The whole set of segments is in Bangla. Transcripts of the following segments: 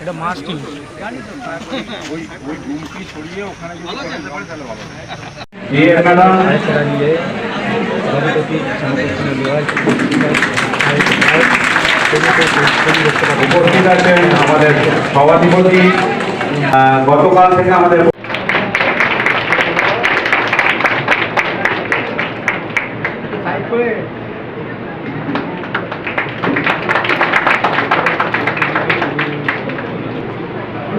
এটা নিয়ে সভাপতি সমর্থন দেওয়ার উপস্থিত আছেন আমাদের সভাধিপতি। গতকাল থেকে আমাদের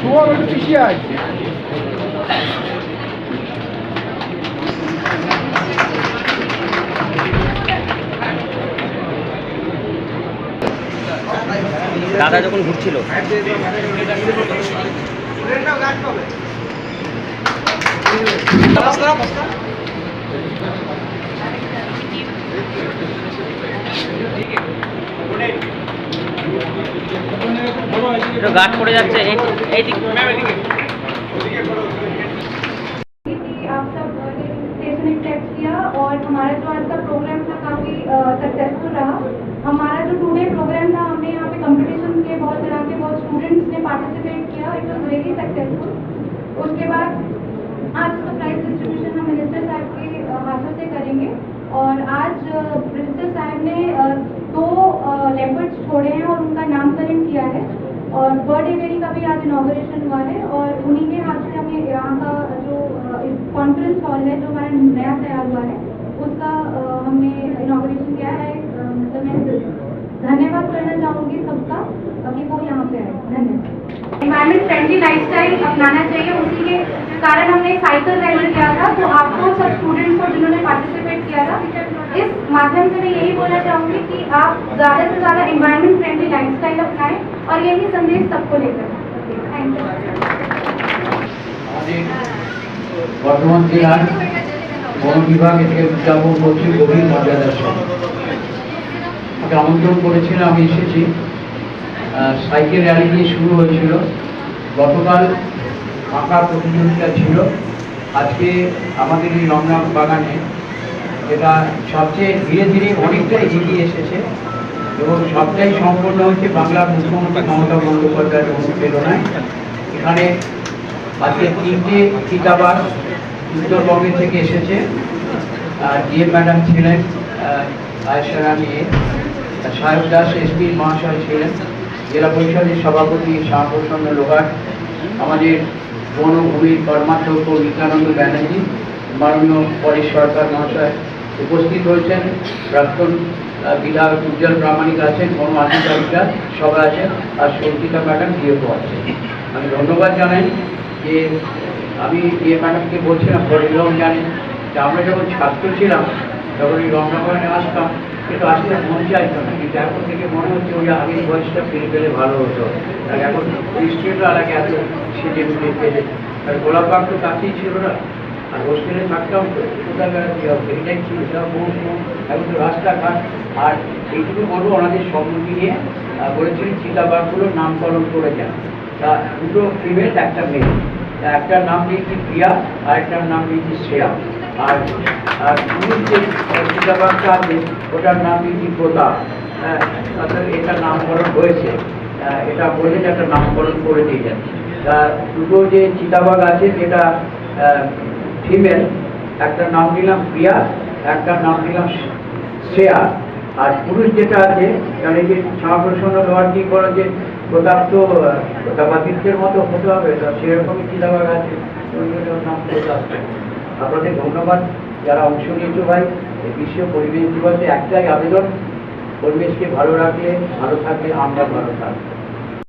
সৌরভ পিছিয়ে দাদা যখন ঘুরছিল। একটু গাছ পড়ে যাচ্ছে এই এই দিক कि आप सब स्टेशन एक्सेप्ट किया और हमारा जो आज का प्रोग्राम था काफ़ी सक्सेसफुल रहा हमारा जो टू डे प्रोग्राम था हमने यहाँ पे कंपटीशन किए बहुत तरह के बहुत स्टूडेंट्स ने पार्टिसिपेट किया इट वॉज वेरी सक्सेसफुल उसके बाद आज इसका प्राइज डिस्ट्रीब्यूशन हम मिनिस्टर साहब के अ, हाथों से करेंगे और आज मिनिस्टर साहब ने अ, दो लेपर्ड्स छोड़े हैं और उनका नामकरण किया है और बर्ड मेरी का भी आज इनाग्रेशन हुआ है और उन्हीं के हाथ से हम ये यहाँ का जो कॉन्फ्रेंस हॉल है, जो हमारा नया तैयार हुआ है, उसका हमने इनाग्रेशन किया है। मतलब मैं धन्यवाद करना चाहूँगी सबका कि वो यहाँ पे आए। धन्यवाद। एनवायरमेंट फ्रेंडली लाइफस्टाइल अपनाना चाहिए उसी के कारण हमने साइकिल रैली किया था तो आपको सब स्टूडेंट्स को जिन्होंने पार्टिसिपेट किया था इस माध्यम से मैं यही बोलना चाहूँगी कि आप ज़्यादा से ज़्यादा एनवायरमेंट फ्रेंडली लाइफस्टाइल अपनाएं और यही संदेश सबको लेकर थैंक यू আমাদের বর্ধমান জেলার বন বিভাগ এটাকে উদযাপন করছে গভীর মর্যাদার সঙ্গে আমাকে আমন্ত্রণ করেছিল আমি এসেছি আহ, সাইকেল র্যালি দিয়ে শুরু হয়েছিল গতকাল আঁকা প্রতিযোগিতা ছিল। আজকে আমাদের এই রমনা বাগানে যেটা সবচেয়ে ধীরে ধীরে অনেকটাই এগিয়ে এসেছে এবং সবটাই সম্পন্ন হয়েছে বাংলার মুখ্যমন্ত্রী মমতা বন্দ্যোপাধ্যায়ের অনুপ্রেরণায়। এখানে আজকে তিনটে চিতাবাস উত্তরবঙ্গে থেকে এসেছে। আর ডিএ ম্যাডাম ছিলেন আয়সা রানী সাহেব দাস এসপি মহাশয় ছিলেন। পরিষদের সভাপতি শ্যামপ্রসন্ন লোহার, আমাদের বনভূমির কর্মাধ্যক্ষ নিত্যানন্দ ব্যানার্জি, মাননীয় পরেশ সরকার মহাশয় উপস্থিত হয়েছেন প্রাক্তন বিধায়ক উজ্জ্বল প্রামাণিক আছেন, বন আধিকারিকরা সবাই আছেন, আর সঞ্চিতা ম্যাডাম ডিএফও আছেন। আমি ধন্যবাদ জানাই যে আমি ডিএ ম্যাডামকে বলছিলাম পরিবহন জানেন যে আমরা যখন ছাত্র ছিলাম তখন এই রমনাবাগানে আসতাম। কিন্তু আসলে মন চাইতো না কিন্তু এখন থেকে মনে হচ্ছে ওই আগের বয়সটা ফিরে পেলে ভালো হতো। আর এখন স্ট্রিটও আলাদা এত সেজে গুজে পেলে। আর গোলাপ বাগ তো কাছেই ছিল না। আর হোস্টেলে থাকতাম কোথায় বেড়াতে হবে? এটাই ছিল সব মৌসুম এখন তো রাস্তাঘাট। আর এইটুকু বলব, ওনাদের সম্মতি নিয়ে বলেছিলেন চিতাবাঘগুলোর নামকরণ করে যান। তা দুটো ফিমেল একটা মেয়ে একটার নাম দিয়েছি প্রিয়া আর একটার নাম দিয়েছি শ্রেয়া। আর আর পুরুষ যে চিতাবাঘটা আছে ওটার নাম দিয়েছি প্রতাপ হ্যাঁ এটা নামকরণ হয়েছে। আহ, এটা বলে একটা নামকরণ করে দিয়ে যাচ্ছে। তা দুটো যে চিতাবাঘ আছে যেটা ফিমেল একটার নাম দিলাম প্রিয়া একটার নাম দিলাম শ্রেয়া। আর পুরুষ যেটা আছে এই যে ছাপ্রসন্ন লড়াই করা যে প্রতাপ তো আহ, প্রতাপাদিত্যের মতো হতে হবে? তা সেরকমই চিতাবাঘ আছে নাম প্রতাপ আপনাদের ধন্যবাদ। যারা অংশ নিয়েছো ভাই, এই বিশ্ব পরিবেশ দিবসে একটাই আবেদন, পরিবেশকে ভালো রাখলে, ভালো থাকলে আমরা ভালো থাকব।